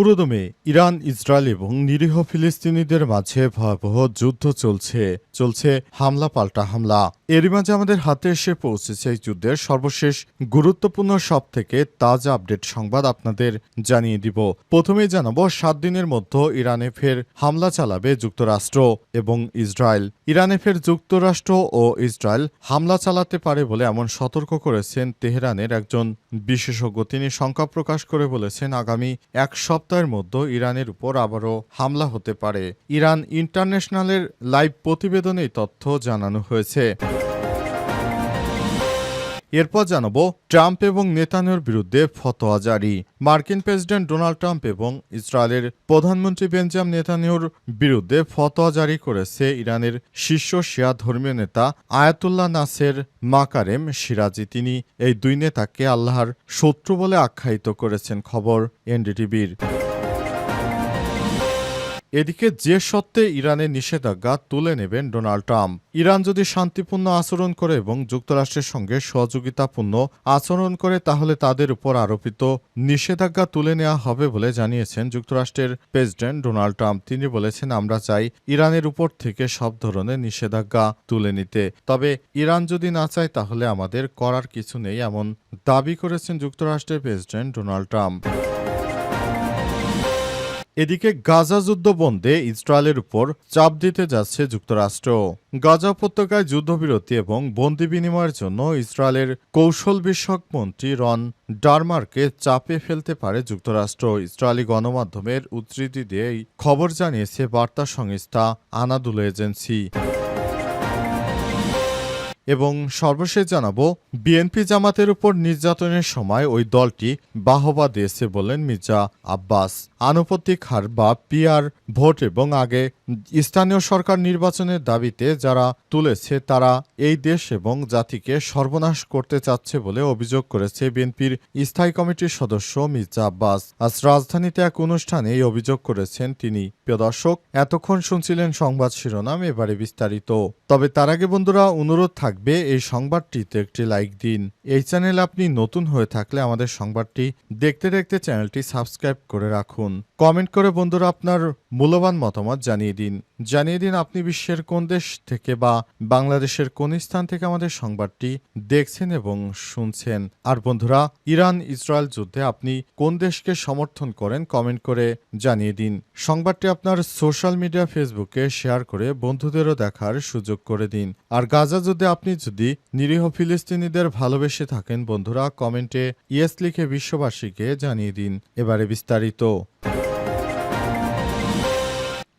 পুরোদমে Iran, Israel এবং নিরীহ ফিলিস্তিনিদের মাঝে ভয়াবহ যুদ্ধ চলছে চলছে হামলা পাল্টা হামলা। এরই মাঝে আমাদের হাতে এসে পৌঁছেছে এই যুদ্ধের সর্বশেষ গুরুত্বপূর্ণ সব থেকে তাজা আপডেট সংবাদ আপনাদের জানিয়ে দিব। প্রথমেই জানাব, সাত দিনের মধ্যে ইরানে ফের হামলা চালাবে যুক্তরাষ্ট্র এবং ইসরায়েল। ইরানে ফের যুক্তরাষ্ট্র ও ইসরায়েল হামলা চালাতে পারে বলে এমন সতর্ক করেছেন তেহরানের একজন বিশেষজ্ঞ। তিনি শঙ্কা প্রকাশ করে বলেছেন, আগামী এক সপ্তাহের মধ্যে ইরানের উপর আবারও হামলা হতে পারে। ইরান ইন্টারন্যাশনালের লাইভ প্রতিবেদনে তথ্য জানানো হয়েছে। এরপর জানাব ট্রাম্প এবং নেতানিয়ার বিরুদ্ধে ফতোয়া জারি। মার্কিন প্রেসিডেন্ট ডোনাল্ড ট্রাম্প এবং ইসরায়েলের প্রধানমন্ত্রী বেঞ্জাম নেতানিয়ার বিরুদ্ধে ফতোয়া জারি করেছে ইরানের শীর্ষ শিয়া ধর্মীয় নেতা আয়াতুল্লাহ নাসের মাকারেম সিরাজি। তিনি এই দুই নেতাকে আল্লাহর শত্রু বলে আখ্যায়িত করেছেন, খবর এনডিটিভির। এদিকে যে সত্ত্বে ইরানের নিষেধাজ্ঞা তুলে নেবেন ডোনাল্ড ট্রাম্প, ইরান যদি শান্তিপূর্ণ আচরণ করে এবং যুক্তরাষ্ট্রের সঙ্গে সহযোগিতাপূর্ণ আচরণ করে, তাহলে তাদের উপর আরোপিত নিষেধাজ্ঞা তুলে নেওয়া হবে বলে জানিয়েছেন যুক্তরাষ্ট্রের প্রেসিডেন্ট ডোনাল্ড ট্রাম্প। তিনি বলেছেন, আমরা চাই ইরানের উপর থেকে সব ধরনের নিষেধাজ্ঞা তুলে নিতে। তবে ইরান যদি না চায়, তাহলে আমাদের করার কিছু নেই, এমন দাবি করেছেন যুক্তরাষ্ট্রের প্রেসিডেন্ট ডোনাল্ড ট্রাম্প। এদিকে গাজা যুদ্ধ বন্ধে ইসরায়েলের উপর চাপ দিতে যাচ্ছে যুক্তরাষ্ট্র। গাজা উপত্যকায় যুদ্ধবিরতি এবং বন্দি বিনিময়ের জন্য ইসরায়েলের কৌশল বিষয়ক মন্ত্রী রন ডারমারকে চাপে ফেলতে পারে যুক্তরাষ্ট্র। ইসরায়েলি গণমাধ্যমের উদ্ধৃতি দিয়ে খবর জানিয়েছে বার্তা সংস্থা আনাদুল এজেন্সি। এবং সর্বশেষ জানাব, বিএনপি জামাতের উপর নির্যাতনের সময় ওই দলটি বাহবা দিয়েছে বলেন মির্জা আব্বাস। আনুপত্তিক হার বা পিআর ভোট এবং আগে স্থানীয় সরকার নির্বাচনের দাবিতে যারা তুলেছে তারা এই দেশ এবং জাতিকে সর্বনাশ করতে চাচ্ছে বলে অভিযোগ করেছে বিএনপির স্থায়ী কমিটির সদস্য মির্জা আব্বাস। আজ রাজধানীতে এক অনুষ্ঠানে এই অভিযোগ করেছেন তিনি। প্রিয় দর্শক, এতক্ষণ শুনছিলেন সংবাদ শিরোনাম, এবারে বিস্তারিত। তবে তার আগে বন্ধুরা, অনুরোধ থাকবে এই সংবাদটিতে একটি লাইক দিন। এই চ্যানেল আপনি নতুন হয়ে থাকলে আমাদের সংবাদটি দেখতে দেখতে চ্যানেলটি সাবস্ক্রাইব করে রাখুন। কমেন্ট করে বন্ধুরা আপনার মূল্যবান মতামত জানিয়ে দিন। জানিয়ে দিন আপনি বিশ্বের কোন দেশ থেকে বা বাংলাদেশের কোন স্থান থেকে আমাদের সংবাদটি দেখছেন এবং শুনছেন। আর বন্ধুরা ইরান ইসরায়েল যুদ্ধে আপনি কোন দেশকে সমর্থন করেন কমেন্ট করে জানিয়ে দিন। সংবাদটি আপনার সোশ্যাল মিডিয়া ফেসবুকে শেয়ার করে বন্ধুদেরও দেখার সুযোগ করে দিন। আর গাজা যুদ্ধে আপনি যদি নিরীহ ফিলিস্তিনিদের ভালোবেসে থাকেন, বন্ধুরা, কমেন্টে ইয়েস লিখে বিশ্ববাসীকে জানিয়ে দিন। এবারে বিস্তারিত।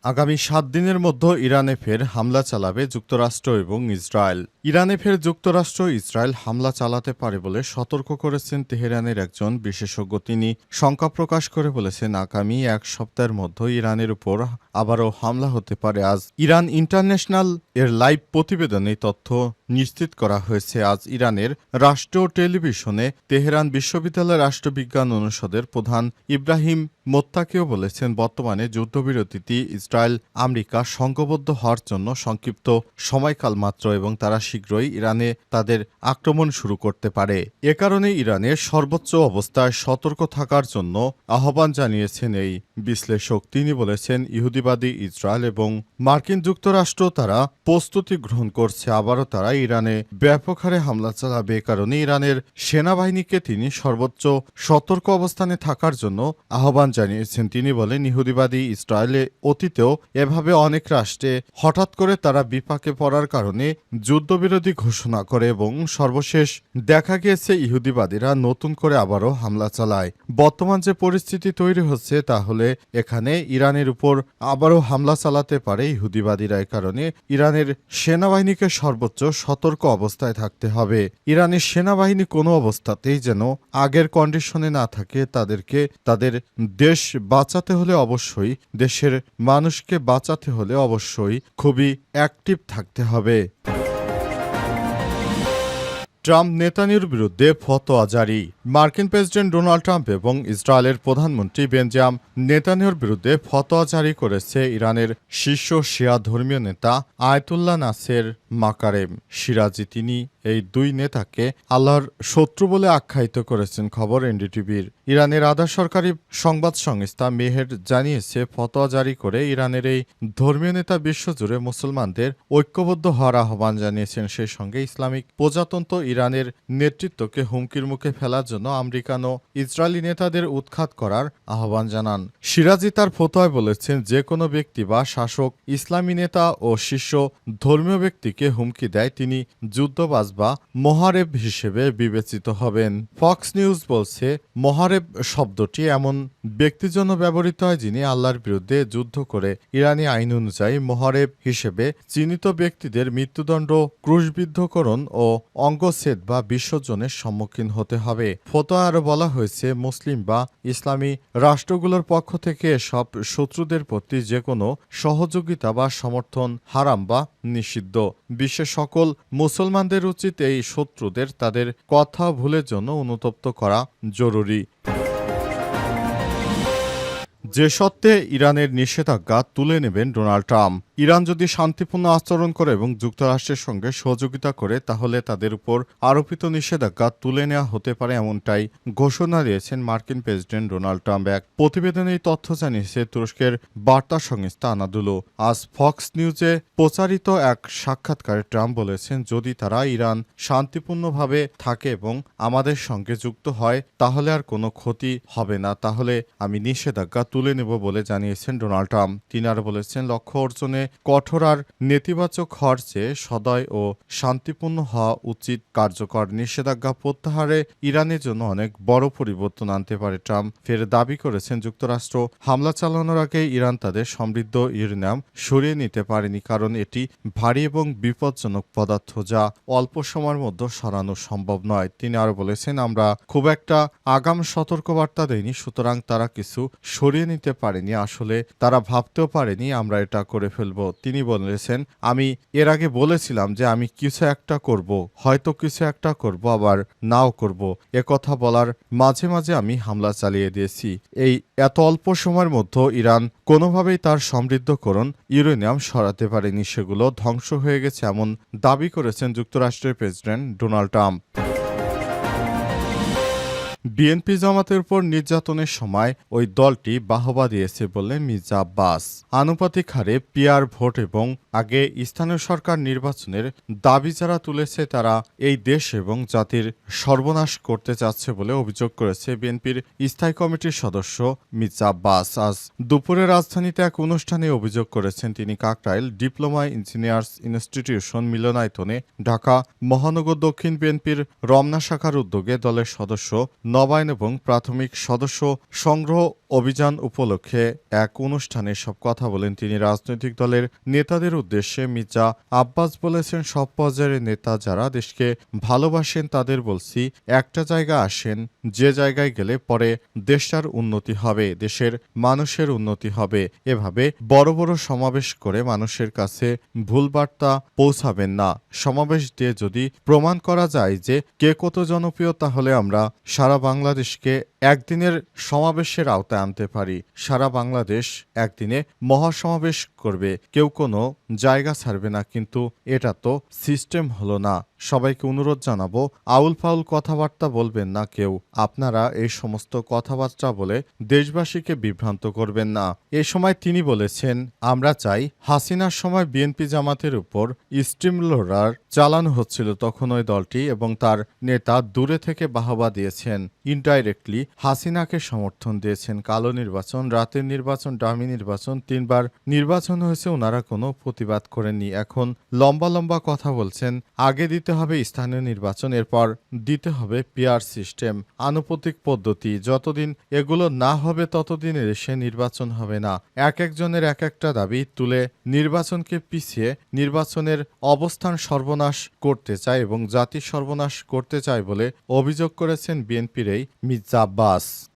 আগামী সাত দিনের মধ্যে ইরানে ফের হামলা চালাবে যুক্তরাষ্ট্র এবং ইসরায়েল। ইরানে ফের যুক্তরাষ্ট্র ইসরায়েল হামলা চালাতে পারে বলে সতর্ক করেছেন তেহরানের একজন বিশেষজ্ঞ। তিনি শঙ্কা প্রকাশ করে বলেছেন, আগামী এক সপ্তাহের মধ্যে ইরানের উপর আবারও হামলা হতে পারে। আজ ইরান ইন্টারন্যাশনাল এর লাইভ প্রতিবেদনে তথ্য নিশ্চিত করা হয়েছে, আজ ইরানের রাষ্ট্রীয় টেলিভিশনে তেহরান বিশ্ববিদ্যালয়ের রাষ্ট্রবিজ্ঞান অনুষদের প্রধান ইব্রাহিম মোত্তাকেও বলেছেন, বর্তমানে যুদ্ধবিরতিটি ইসরায়েল আমেরিকা সংঘবদ্ধ হওয়ার জন্য সংক্ষিপ্ত সময়কাল মাত্র এবং তারা শীঘ্রই ইরানে তাদের আক্রমণ শুরু করতে পারে। এ কারণে ইরানের সর্বোচ্চ অবস্থায় সতর্ক থাকার জন্য আহ্বান জানিয়েছেন এই বিশ্লেষক। তিনি বলেছেন, ইহুদিবাদী ইসরায়েল এবং মার্কিন যুক্তরাষ্ট্র তারা প্রস্তুতি গ্রহণ করছে, আবারও তারা ইরানে ব্যাপক হারে হামলা চালাবে। এ কারণে ইরানের সেনাবাহিনীকে তিনি সর্বোচ্চ সতর্ক অবস্থানে থাকার জন্য আহ্বান জানিয়েছেন। তিনি বলেন, ইহুদিবাদী ইসরায়েলে অতীতেও এভাবে অনেক রাষ্ট্রে হঠাৎ করে তারা বিপাকে পড়ার কারণে যুদ্ধবিরোধী ঘোষণা করে এবং সর্বশেষ দেখা গিয়েছে ইহুদিবাদীরা নতুন করে আবারও হামলা চালায়। বর্তমান যে পরিস্থিতি তৈরি হচ্ছে, তাহলে এখানে ইরানের উপর আবারও হামলা চালাতে পারে ইহুদিবাদীরা। কারণে ইরানের সেনাবাহিনীকে সর্বোচ্চ সতর্ক অবস্থায় থাকতে হবে। ইরানের সেনাবাহিনী কোনো অবস্থাতেই যেন আগের কন্ডিশনে না থাকে, তাদেরকে, তাদের দেশ বাঁচাতে হলে অবশ্যই দেশের মানুষকে বাঁচাতে হলে অবশ্যই খুবই অ্যাক্টিভ থাকতে হবে। ট্রাম্প নেতানির বিরুদ্ধে ফতোয়া জারি। মার্কিন প্রেসিডেন্ট ডোনাল্ড ট্রাম্প এবং ইসরায়েলের প্রধানমন্ত্রী বেঞ্জাম নেতানিয়ার বিরুদ্ধে ফতোয়া জারি করেছে ইরানের শীর্ষ শিয়া ধর্মীয় নেতা আয়তুল্লাহ নাসের। মাকারেম সিরাজি। তিনি এই দুই নেতাকে আল্লাহর শত্রু বলে আখ্যায়িত করেছেন, খবর এনডিটিভির। ইরানের আধা সরকারি সংবাদ সংস্থা মেহের জানিয়েছে, ফতোয়া জারি করে ইরানের এই ধর্মীয় নেতা বিশ্বজুড়ে মুসলমানদের ঐক্যবদ্ধ হওয়ার আহ্বান জানিয়েছেন। সেই সঙ্গে ইসলামিক প্রজাতন্ত্র ইরানের নেতৃত্বকে হুমকির মুখে ফেলার জন্য আমেরিকান ও ইসরায়েলি নেতাদের উৎখাত করার আহ্বান জানান। সিরাজি তার ফতোয়ায় বলেছেন, যে কোনো ব্যক্তি বা শাসক, ইসলামী নেতা ও শীর্ষ ধর্মীয় ব্যক্তিকে হুমকি দেয় তিনি যুদ্ধবাজ বা মহারেব হিসেবে বিবেচিত হবেন। ফক্স নিউজ বলছে, মহারেব শব্দটি এমন ব্যক্তির জন্য ব্যবহৃত হয় যিনি আল্লাহর বিরুদ্ধে যুদ্ধ করে ইরানি আইন অনুযায়ী মহারেব হিসেবে চিহ্নিত ব্যক্তিদের মৃত্যুদণ্ড, ক্রুশবিদ্ধকরণ ও অঙ্গচ্ছেদ বা বিসর্জনের সম্মুখীন হতে হবে। ফতোয়া আরও বলা হয়েছে, মুসলিম বা ইসলামী রাষ্ট্রগুলোর পক্ষ থেকে সব শত্রুদের প্রতি যে কোনো সহযোগিতা বা সমর্থন হারাম বা নিষিদ্ধ। বিশ্বের সকল মুসলমানদের উচিত এই শত্রুদের তাদের কথা ভুলের জন্য অনুতপ্ত করা জরুরি। যে সত্ত্বে ইরানের নিষেধাজ্ঞা তুলে নেবেন ডোনাল্ড ট্রাম্প। ইরান যদি শান্তিপূর্ণ আচরণ করে এবং যুক্তরাষ্ট্রের সঙ্গে সহযোগিতা করে, তাহলে তাদের উপর আরোপিত নিষেধাজ্ঞা তুলে নেওয়া হতে পারে এমনটাই ঘোষণা দিয়েছেন মার্কিন প্রেসিডেন্ট ডোনাল্ড ট্রাম্প। এক প্রতিবেদনে এই তথ্য জানিয়েছে তুরস্কের বার্তা সংস্থা আনাদুলো। আজ ফক্স নিউজে প্রচারিত এক সাক্ষাৎকারে ট্রাম্প বলেছেন, যদি তারা ইরান শান্তিপূর্ণভাবে থাকে এবং আমাদের সঙ্গে যুক্ত হয়, তাহলে আর কোনো ক্ষতি হবে না। তাহলে আমি নিষেধাজ্ঞা তুলে নেব বলে জানিয়েছেন ডোনাল্ড ট্রাম্প। তিনি আরও বলেছেন, লক্ষ্য অর্জনে কঠোর আর নেতিবাচক খরচে সদয় ও শান্তিপূর্ণ হওয়া উচিত কার্যকর নিষেধাজ্ঞা প্রত্যাহারে ইরানের জন্য অনেক বড় পরিবর্তন আনতে পারে ট্রাম্প। ফের দাবি করেছেন, যুক্তরাষ্ট্র হামলা চালানোর আগে ইরান তাদের সমৃদ্ধ ইউরেনিয়াম সরিয়ে নিতে পারেনি কারণ এটি ভারী এবং বিপজ্জনক পদার্থ যা অল্প সময়ের মধ্যে সরানো সম্ভব নয়। তিনি আরও বলেছেন, আমরা খুব একটা আগাম সতর্কবার্তা দেয়নি সুতরাং তারা কিছু সরিয়ে নিতে পারেনি, আসলে তারা ভাবতেও পারেনি আমরা এটা করে ফেলব। তিনি বলেছেন, আমি এর আগে বলেছিলাম যে আমি কিছু একটা করব, হয়তো কিছু একটা করব, আবার নাও করব। এ কথা বলার মাঝে মাঝে আমি হামলা চালিয়ে দিয়েছি। এই এত অল্প সময়ের মধ্যে ইরান কোনোভাবেই তার সমৃদ্ধকরণ ইউরেনিয়াম সরাতে পারেনি। সেগুলো ধ্বংস হয়ে গেছে এমন দাবি করেছেন যুক্তরাষ্ট্রের প্রেসিডেন্ট ডোনাল্ড ট্রাম্প। বিএনপি জামাতের উপর নির্যাতনের সময় ওই দলটি বাহবা দিয়েছে বললেন মির্জা আব্বাস। আনুপাতিক হারে পিয়ার ভোট এবং আগে স্থানীয় সরকার নির্বাচনের দাবি যারা তুলেছে তারা এই দেশ এবং জাতির সর্বনাশ করতে চাচ্ছে বলে অভিযোগ করেছে বিএনপির স্থায়ী কমিটির সদস্য মির্জা আব্বাস। আজ দুপুরে রাজধানীতে এক অনুষ্ঠানে অভিযোগ করেছেন তিনি কাকরাইল ডিপ্লোমা ইঞ্জিনিয়ার্স ইনস্টিটিউশন মিলনায়তনে ঢাকা মহানগর দক্ষিণ বিএনপির রমনা শাখার উদ্যোগে দলের সদস্য নবায়ন এবং প্রাথমিক সদস্য সংগ্রহ অভিযান উপলক্ষে এক অনুষ্ঠানে সব কথা বলেন তিনি। রাজনৈতিক দলের নেতাদের উদ্দেশ্যে মির্জা আব্বাস বলেছেন, সব পর্যায়ের নেতা যারা দেশকে ভালোবাসেন তাদের বলছি, একটা জায়গা আসেন, যে জায়গায় গেলে পরে দেশটার উন্নতি হবে, দেশের মানুষের উন্নতি হবে। এভাবে বড় বড় সমাবেশ করে মানুষের কাছে ভুল বার্তা পৌঁছাবেন না। সমাবেশ দিয়ে যদি প্রমাণ করা যায় যে কে কত জনপ্রিয়, তাহলে আমরা সারা বাংলাদেশকে একদিনের সমাবেশের আওতায় আনতে পারি, সারা বাংলাদেশ একদিনে মহাসমাবেশ করবে, কেউ কোনো জায়গা ছাড়বে না, কিন্তু এটা তো সিস্টেম হলো না। সবাইকে অনুরোধ জানাব, আউল ফাউল কথাবার্তা বলবেন না কেউ। আপনারা এই সমস্ত কথাবার্তা বলে দেশবাসীকে বিভ্রান্ত করবেন না। এ সময় তিনি বলেছেন, আমরা চাই হাসিনার সময় বিএনপি জামাতের উপর স্টিম লোডার চালানো হচ্ছিল তখন ওই দলটি এবং তার নেতা দূরে থেকে বাহবা দিয়েছেন। ইনডাইরেক্টলি হাসিনাকে সমর্থন দিয়েছেন কালো নির্বাচন, রাতের নির্বাচন ডামি নির্বাচন, তিনবার নির্বাচন হয়েছে, ওনারা কোনো প্রতিবাদ করেননি। এখন লম্বা লম্বা কথা বলছেন, আগে দিতে হবে স্থানীয় নির্বাচন, এরপর দিতে হবে পিয়ার সিস্টেম। আনুপাতিক পদ্ধতি, যতদিন এগুলো না হবে ততদিন দেশে নির্বাচন হবে না। এক একজনের এক একটা দাবি তুলে নির্বাচনকে পিছিয়ে নির্বাচনের অবস্থান সর্বনাশ করতে চায় এবং জাতির সর্বনাশ করতে চায় বলে অভিযোগ করেছেন বিএনপির এই মির্জা আব্বাস।